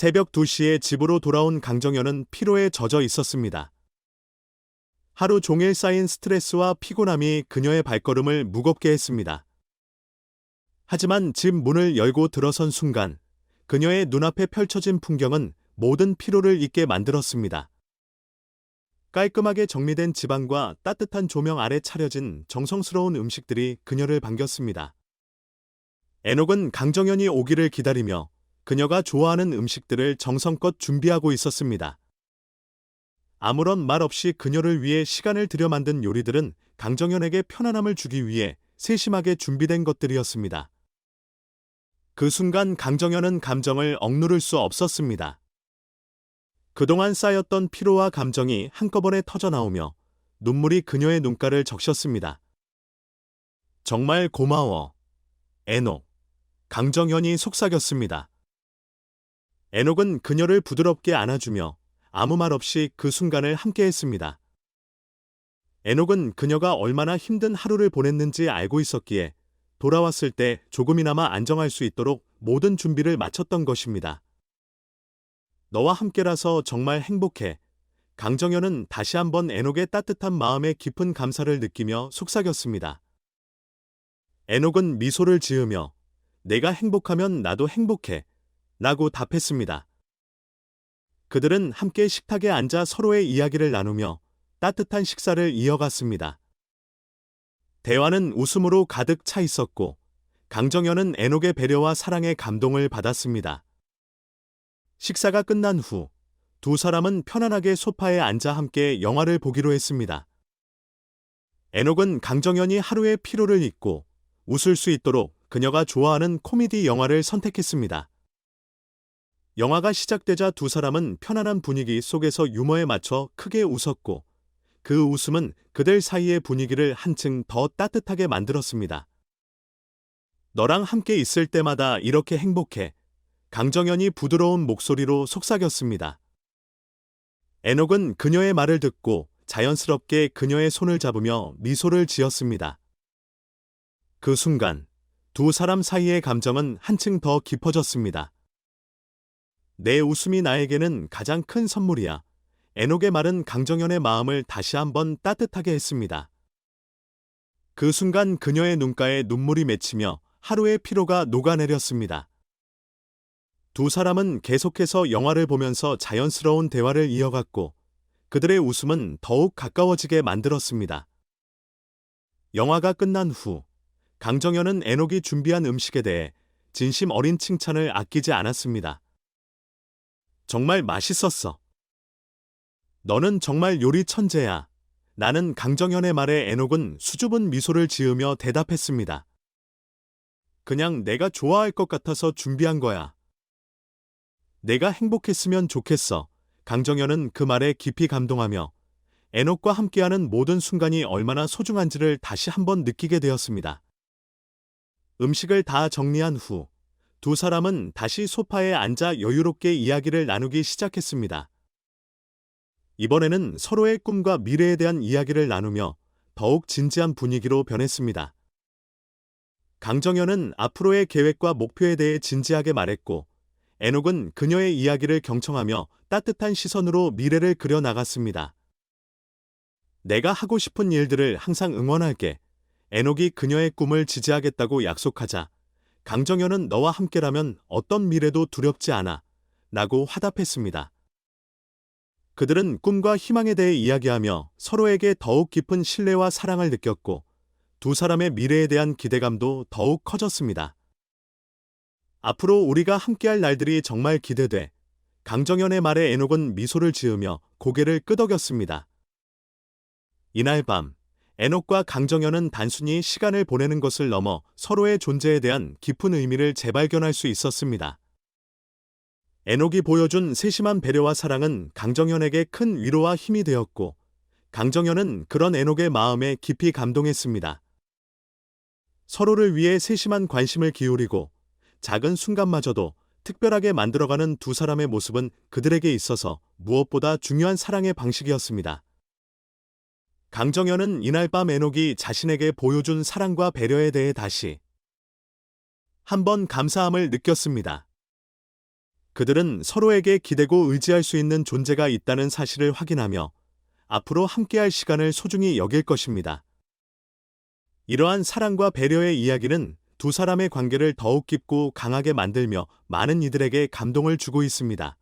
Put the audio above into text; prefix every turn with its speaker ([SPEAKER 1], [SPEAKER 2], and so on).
[SPEAKER 1] 새벽 2시에 집으로 돌아온 강정현은 피로에 젖어 있었습니다. 하루 종일 쌓인 스트레스와 피곤함이 그녀의 발걸음을 무겁게 했습니다. 하지만 집 문을 열고 들어선 순간 그녀의 눈앞에 펼쳐진 풍경은 모든 피로를 잊게 만들었습니다. 깔끔하게 정리된 집안과 따뜻한 조명 아래 차려진 정성스러운 음식들이 그녀를 반겼습니다. 애녹은 강정현이 오기를 기다리며 그녀가 좋아하는 음식들을 정성껏 준비하고 있었습니다. 아무런 말 없이 그녀를 위해 시간을 들여 만든 요리들은 강정현에게 편안함을 주기 위해 세심하게 준비된 것들이었습니다. 그 순간 강정현은 감정을 억누를 수 없었습니다. 그동안 쌓였던 피로와 감정이 한꺼번에 터져나오며 눈물이 그녀의 눈가를 적셨습니다. 정말 고마워. 애녹. 강정현이 속삭였습니다. 애녹은 그녀를 부드럽게 안아주며 아무 말 없이 그 순간을 함께했습니다. 애녹은 그녀가 얼마나 힘든 하루를 보냈는지 알고 있었기에 돌아왔을 때 조금이나마 안정할 수 있도록 모든 준비를 마쳤던 것입니다. 너와 함께라서 정말 행복해. 강정현은 다시 한번 애녹의 따뜻한 마음에 깊은 감사를 느끼며 속삭였습니다. 애녹은 미소를 지으며 내가 행복하면 나도 행복해. 라고 답했습니다. 그들은 함께 식탁에 앉아 서로의 이야기를 나누며 따뜻한 식사를 이어갔습니다. 대화는 웃음으로 가득 차 있었고 강정현은 애녹의 배려와 사랑에 감동을 받았습니다. 식사가 끝난 후 두 사람은 편안하게 소파에 앉아 함께 영화를 보기로 했습니다. 애녹은 강정현이 하루의 피로를 잊고 웃을 수 있도록 그녀가 좋아하는 코미디 영화를 선택했습니다. 영화가 시작되자 두 사람은 편안한 분위기 속에서 유머에 맞춰 크게 웃었고 그 웃음은 그들 사이의 분위기를 한층 더 따뜻하게 만들었습니다. 너랑 함께 있을 때마다 이렇게 행복해. 강정현이 부드러운 목소리로 속삭였습니다. 애녹은 그녀의 말을 듣고 자연스럽게 그녀의 손을 잡으며 미소를 지었습니다. 그 순간 두 사람 사이의 감정은 한층 더 깊어졌습니다. 내 웃음이 나에게는 가장 큰 선물이야. 애녹의 말은 강정현의 마음을 다시 한번 따뜻하게 했습니다. 그 순간 그녀의 눈가에 눈물이 맺히며 하루의 피로가 녹아내렸습니다. 두 사람은 계속해서 영화를 보면서 자연스러운 대화를 이어갔고 그들의 웃음은 더욱 가까워지게 만들었습니다. 영화가 끝난 후 강정현은 애녹이 준비한 음식에 대해 진심 어린 칭찬을 아끼지 않았습니다. 정말 맛있었어. 너는 정말 요리 천재야. 나는 강정현의 말에 애녹은 수줍은 미소를 지으며 대답했습니다. 그냥 내가 좋아할 것 같아서 준비한 거야. 내가 행복했으면 좋겠어. 강정현은 그 말에 깊이 감동하며 애녹과 함께하는 모든 순간이 얼마나 소중한지를 다시 한번 느끼게 되었습니다. 음식을 다 정리한 후 두 사람은 다시 소파에 앉아 여유롭게 이야기를 나누기 시작했습니다. 이번에는 서로의 꿈과 미래에 대한 이야기를 나누며 더욱 진지한 분위기로 변했습니다. 강정현은 앞으로의 계획과 목표에 대해 진지하게 말했고 애녹은 그녀의 이야기를 경청하며 따뜻한 시선으로 미래를 그려 나갔습니다. 내가 하고 싶은 일들을 항상 응원할게. 애녹이 그녀의 꿈을 지지하겠다고 약속하자 강정현은 너와 함께라면 어떤 미래도 두렵지 않아. 라고 화답했습니다. 그들은 꿈과 희망에 대해 이야기하며 서로에게 더욱 깊은 신뢰와 사랑을 느꼈고 두 사람의 미래에 대한 기대감도 더욱 커졌습니다. 앞으로 우리가 함께할 날들이 정말 기대돼. 강정현의 말에 애녹은 미소를 지으며 고개를 끄덕였습니다. 이날 밤, 애녹과 강정현은 단순히 시간을 보내는 것을 넘어 서로의 존재에 대한 깊은 의미를 재발견할 수 있었습니다. 애녹이 보여준 세심한 배려와 사랑은 강정현에게 큰 위로와 힘이 되었고, 강정현은 그런 애녹의 마음에 깊이 감동했습니다. 서로를 위해 세심한 관심을 기울이고 작은 순간마저도 특별하게 만들어가는 두 사람의 모습은 그들에게 있어서 무엇보다 중요한 사랑의 방식이었습니다. 강정현은 이날 밤 애녹이 자신에게 보여준 사랑과 배려에 대해 다시 한번 감사함을 느꼈습니다. 그들은 서로에게 기대고 의지할 수 있는 존재가 있다는 사실을 확인하며 앞으로 함께할 시간을 소중히 여길 것입니다. 이러한 사랑과 배려의 이야기는 두 사람의 관계를 더욱 깊고 강하게 만들며 많은 이들에게 감동을 주고 있습니다.